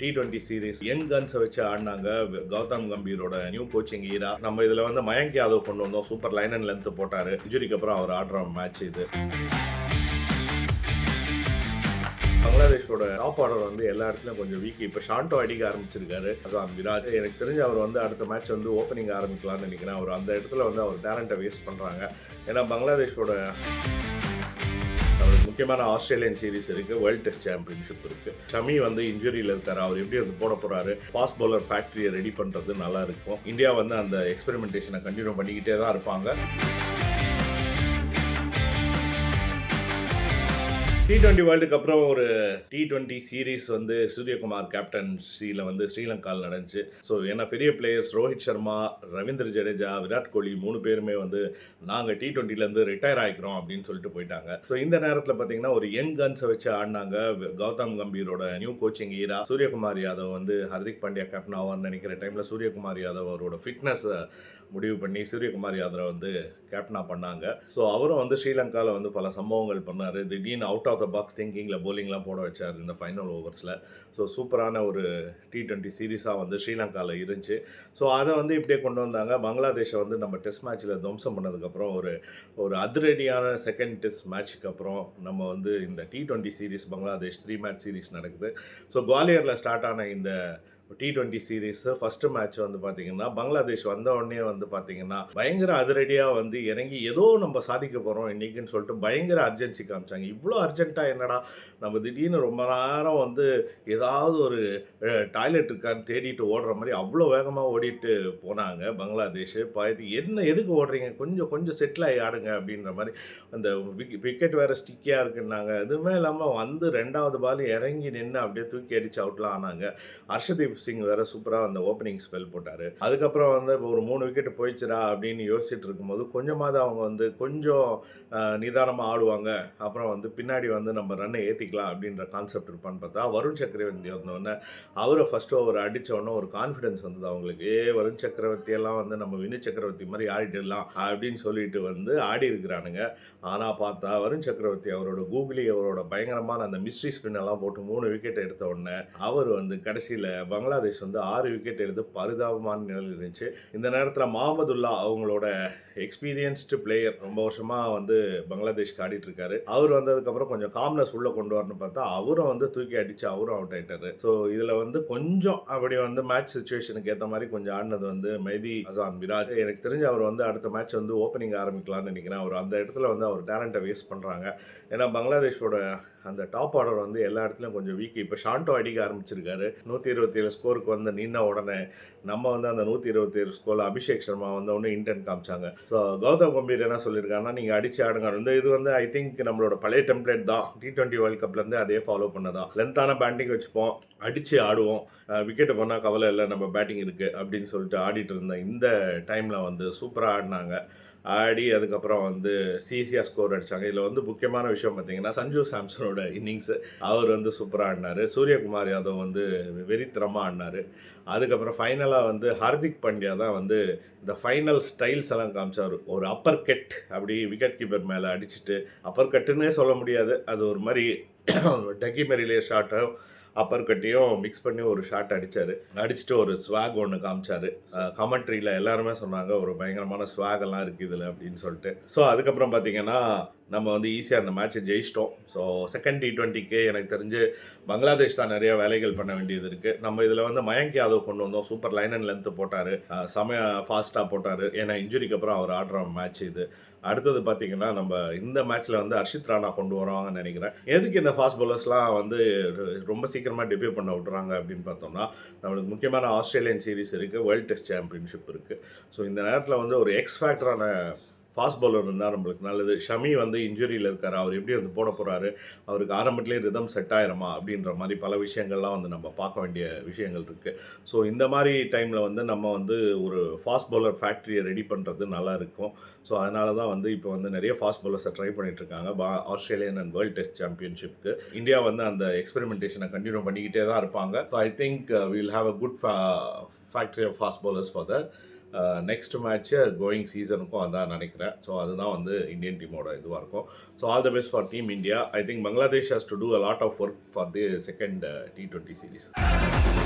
D twenty series young கன்ஸை வச்சு ஆடினாங்க. கௌதம் கம்பீரோட நியூ கோச்சிங் ஈரா நம்ம இதில் வந்து மயங்க் யாதவ் கொண்டு வந்தோம். சூப்பர் லைன் அண்ட் லென்த் போட்டார். இன்ஜுரிக்கு அப்புறம் அவர் ஆடுற மேட்ச் இது. பங்களாதேஷோட டாப் ஆர்டர் வந்து எல்லா இடத்துலையும் கொஞ்சம் வீக் இப்போ ஷாண்டோ அடிக்க ஆரம்பிச்சிருக்காரு. அதான் விராஜ். எனக்கு தெரிஞ்சு அவர் வந்து அடுத்த மேட்ச் வந்து ஓப்பனிங் ஆரம்பிக்கலாம்னு நினைக்கிறேன். அவர் அந்த இடத்துல வந்து அவர் டேலண்ட்டை வேஸ்ட் பண்ணுறாங்க ஏன்னா பங்களாதேஷோட முக்கியமான ஆஸ்திரேலியன் சீரிஸ் இருக்கு வேர்ல்டு டெஸ்ட் சாம்பியன்ஷிப் இருக்கு. ஷமி வந்து இன்ஜுரியில் இருக்காரு அவர் எப்படி வந்து போட போறாரு ஃபாஸ்ட் பவுலர் ஃபேக்டரியை ரெடி பண்றது நல்லா இருக்கும். இந்தியா வந்து அந்த எக்ஸ்பெரிமெண்டேஷனை கண்டினியூ பண்ணிக்கிட்டே தான் இருப்பாங்க. டி டுவெண்ட்டி வேர்ல்டுக்கு அப்புறம் ஒரு டி டுவெண்ட்டி சீரீஸ் வந்து சூரியகுமார் கேப்டன்சியில் வந்து ஸ்ரீலங்காவில் நடந்துச்சு. ஸோ ஏன்னா பெரிய பிளேயர்ஸ் ரோஹித் சர்மா ரவீந்திர ஜடேஜா விராட் கோலி மூணு பேருமே வந்து நாங்கள் டி டுவெண்ட்டிலேருந்து ரிட்டையர் ஆகிக்கிறோம் அப்படின்னு சொல்லிட்டு போயிட்டாங்க. ஸோ இந்த நேரத்தில் பார்த்தீங்கன்னா ஒரு யங் கன்ஸை வச்சு ஆடினாங்க Gautam கம்பீரோட new coaching era Suryakumar Yadav வந்து ஹர்திக் பாண்டியா கேப்டன் ஆவார்னு நினைக்கிற டைமில் சூரியகுமார் யாதவ் அவரோட ஃபிட்னஸை முடிவு பண்ணி சூரியகுமார் யாதவை வந்து கேப்டனாக பண்ணாங்க. ஸோ அவரும் வந்து ஸ்ரீலங்காவில் வந்து பல சம்பவங்கள் பண்ணார். திடீர்னு அவுட் ஆஃப் த பாக்ஸ் திங்கிங்கில் போலிங்லாம் போட வச்சார் இந்த ஃபைனல் ஓவர்ஸில் ஸோ சூப்பரான ஒரு டி ட்வெண்ட்டி சீரீஸாக வந்து ஸ்ரீலங்காவில் இருந்துச்சு. ஸோ அதை வந்து இப்படியே கொண்டு வந்தாங்க. பங்களாதேஷை வந்து நம்ம டெஸ்ட் மேட்ச்சில் துவம்சம் பண்ணதுக்கப்புறம் ஒரு ஒரு அதிரடியான செகண்ட் டெஸ்ட் மேட்ச்சுக்கு அப்புறம் நம்ம வந்து இந்த T twenty series Bangladesh three match series நடக்குது. ஸோ குவாலியரில் ஸ்டார்ட் ஆன இந்த T twenty series first match வந்து பார்த்தீங்கன்னா பங்களாதேஷ் வந்த உடனே வந்து பார்த்தீங்கன்னா பயங்கர அதிரடியாக வந்து இறங்கி ஏதோ நம்ம சாதிக்க போகிறோம் இன்னைக்குன்னு சொல்லிட்டு பயங்கர அர்ஜென்சி காமிச்சாங்க. இவ்வளோ அர்ஜென்ட்டாக என்னடா நம்ம திடீர்னு ரொம்ப நேரம் வந்து ஏதாவது ஒரு டாய்லெட் இருக்கான்னு தேடிட்டு ஓடுற மாதிரி அவ்வளோ வேகமாக ஓடிட்டு போனாங்க பங்களாதேஷ். பார்த்து என்ன எதுக்கு ஓடுறீங்க? கொஞ்சம் கொஞ்சம் செட்டில் ஆகி ஆடுங்க அப்படின்ற மாதிரி அந்த விக்கெட் வேறு ஸ்டிக்கியாக இருக்குன்னாங்க. எதுவுமே இல்லாமல் வந்து ரெண்டாவது பால் இறங்கி நின்று அப்படியே தூக்கி அடிச்சு அவுட்லாம் ஆனாங்க. ஹர்ஷதீப் சிங் வேற சூப்பராக அந்த ஓப்பனிங் ஸ்பெல் போட்டார். அதுக்கப்புறம் வந்து இப்போ ஒரு மூணு விக்கெட் போயிடுச்சுரா அப்படின்னு யோசிச்சுட்டு இருக்கும்போது கொஞ்சமாவது அவங்க வந்து கொஞ்சம் நிதானமாக ஆடுவாங்க. அப்புறம் வந்து பின்னாடி வந்து நம்ம ரன்னை ஏற்றிக்கலாம் அப்படின்ற கான்செப்ட் இருப்பான்னு பார்த்தா வருண் சக்கரவர்த்தி வந்தோடனே அவரை ஃபர்ஸ்ட் ஓவர் அடித்தோடனே ஒரு கான்ஃபிடன்ஸ் வந்தது அவங்களுக்கு. ஏ வருண் சக்கரவர்த்தியெல்லாம் வந்து நம்ம வினு சக்கரவர்த்தி மாதிரி ஆடிடலாம் அப்படின்னு சொல்லிட்டு வந்து ஆடி இருக்கிறானுங்க. ஆனால் பார்த்தா வருண் சக்கரவர்த்தி அவரோட கூகுளி அவரோட பயங்கரமான அந்த மிஸ்ட்ரி ஸ்பின் எல்லாம் போட்டு மூணு விக்கெட் எடுத்த உடனே அவர் வந்து கடைசியில் பங்களாதேஷ் வந்து ஆறு விக்கெட் எடுத்து பரிதாபமான நிலையில் இருந்துச்சு. இந்த நேரத்தில் மாமதுல்லா அவங்களோட எக்ஸ்பீரியன்ஸ்டு பிளேயர் ரொம்ப வருஷமாக வந்து பங்களாதேஷ்க்கு ஆடிட்டு இருக்காரு. அவர் வந்ததுக்கப்புறம் கொஞ்சம் காம்னஸ் உள்ளே கொண்டு வரணும்னு பார்த்தா அவரும் வந்து தூக்கி அடித்து அவரும் அவுட் ஆகிட்டாரு ஸோ இதில் வந்து கொஞ்சம் அப்படி வந்து மேட்ச் சுச்சுவேஷனுக்கு ஏற்ற மாதிரி கொஞ்சம் ஆடினது வந்து மைதி அசான் விராஜ் எனக்கு தெரிஞ்சு அவர் வந்து அடுத்த மேட்ச் வந்து ஓப்பனிங் ஆரம்பிக்கலாம்னு நினைக்கிறேன். அவர் அந்த இடத்துல வந்து அவர் டேலண்ட்டை வேஸ்ட் பண்ணுறாங்க ஏன்னா பங்களாதேஷோட அந்த டாப் ஆர்டர் வந்து எல்லா இடத்துலையும் கொஞ்சம் வீக் இப்போ ஷாண்டோ அடிக்க ஆரம்பிச்சிருக்காரு. நூற்றி இருபத்தி ஏழு ஸ்கோருக்கு வந்து நின்ன உடனே நம்ம வந்து அந்த நூற்றி இருபத்தி ஏழு ஸ்கோரில் அபிஷேக் சர்மா வந்து ஒன்று இன்டென்ட் காமிச்சாங்க. ஸோ கௌதம் கம்பீர் என்ன சொல்லியிருக்காங்கன்னா நீங்கள் அடிச்சு ஆடுங்க. இந்த இது வந்து ஐ திங்க் நம்மளோட பழைய டெம்ப்ளேட் தான். டி டுவெண்ட்டி வேர்ல்ட் கப்லேருந்து அதே ஃபாலோ பண்ணதான். லென்த்தான பேட்டிங் வச்சுப்போம். அடித்து ஆடுவோம். விக்கெட்டு பண்ணால் கவலை இல்லை நம்ம பேட்டிங் இருக்குது அப்படின்னு சொல்லிட்டு ஆடிட்டு இருந்த இந்த டைமில் வந்து சூப்பராக ஆடினாங்க. ஆடி அதுக்கப்புறம் வந்து சிசியாக ஸ்கோர் அடித்தாங்க இதில் வந்து முக்கியமான விஷயம் பார்த்தீங்கன்னா சஞ்சு சாம்சனோட இன்னிங்ஸ் அவர் வந்து சூப்பராக ஆடினார். சூரியகுமார் யாதவ் வந்து வெறித்திரமாக ஆடினார். அதுக்கப்புறம் ஃபைனலாக வந்து ஹார்திக் பாண்டியா தான் வந்து இந்த ஃபைனல் ஸ்டைல்ஸ் எல்லாம் காமிச்சார். ஒரு அப்பர் கட் அப்படி விக்கெட் கீப்பர் மேலே அடிச்சுட்டு அப்பர் கட்டுன்னே சொல்ல முடியாது. அது ஒரு மாதிரி டக்கி மெரிலே ஷார்ட்டாக அப்பர் கட்டையும் மிக்ஸ் பண்ணி ஒரு ஷாட் அடித்தார் அடிச்சுட்டு ஒரு ஸ்வாக் ஒன்று காமிச்சாரு. கமெண்ட்ரியில் எல்லாருமே சொன்னாங்க ஒரு பயங்கரமான ஸ்வாக் எல்லாம் இருக்குது இதில் அப்படின்னு சொல்லிட்டு. ஸோ அதுக்கப்புறம் பார்த்தீங்கன்னா நம்ம வந்து ஈஸியாக அந்த மேட்ச்சை ஜெயிச்சிட்டோம். ஸோ செகண்ட் டி டுவெண்ட்டிக்கு எனக்கு தெரிஞ்சு பங்களாதேஷ் தான் நிறைய வேலைகள் பண்ண வேண்டியது இருக்குது நம்ம இதில் வந்து மயங்க் யாதவ் கொண்டு வந்தோம். சூப்பர் லைன் அண்ட் லென்த்து போட்டார். செமைய ஃபாஸ்ட்டாக போட்டார். ஏன்னா இன்ஜுரிக்கு அப்புறம் அவர் ஆடுற மேட்ச் இது. அடுத்தது பார்த்தீங்கன்னா நம்ம இந்த மேட்ச்சில் வந்து அர்ஷித் ராணா கொண்டு வராங்கன்னு நினைக்கிறேன். எதுக்கு இந்த ஃபாஸ்ட் பவுலர்ஸ்லாம் வந்து ரொம்ப சீக்கிரமாக டெபியூ பண்ண விட்றாங்க அப்படின்னு பார்த்தோம்னா நம்மளுக்கு முக்கியமான ஆஸ்திரேலியன் சீரிஸ் இருக்குது வேர்ல்ட் டெஸ்ட் சாம்பியன்ஷிப் இருக்குது ஸோ இந்த நேரத்தில் வந்து ஒரு எக்ஸ் ஃபேக்டரான ஃபாஸ்ட் பவுலர் இருந்தால் நம்மளுக்கு நல்லது. ஷமி வந்து இன்ஜுரியில் இருக்கார். அவர் எப்படி வந்து போட போகிறாரு அவருக்கு ஆரம்பத்திலே ரிதம் செட் ஆயிருமா? அப்படின்ற மாதிரி பல விஷயங்கள்லாம் வந்து நம்ம பார்க்க வேண்டிய விஷயங்கள் இருக்குது ஸோ இந்த மாதிரி டைமில் வந்து நம்ம வந்து ஒரு ஃபாஸ்ட் பவுலர் ஃபேக்ட்ரியை ரெடி பண்ணுறது நல்லா இருக்கும். ஸோ அதனால தான் வந்து இப்போ வந்து நிறைய ஃபாஸ்ட் பவுலர்ஸை ட்ரை பண்ணிகிட்ருக்காங்க இருக்காங்க. பா ஆஸ்திரேலியன் அண்ட் வேர்ல்ட் டெஸ்ட் சாம்பியன்ஷிப்க்கு இந்தியா வந்து அந்த எக்ஸ்பெரிமெண்டேஷனை கண்டினியூ பண்ணிக்கிட்டே தான் இருப்பாங்க. So I think will have a good factory of fast bowlers for the next match going சீசனுக்கும் அதான் நினைக்கிறேன். ஸோ அதுதான் வந்து இந்தியன் டீமோட இதுவாக இருக்கும். So all the best for team India I think Bangladesh has to do a lot of work for the second T twenty series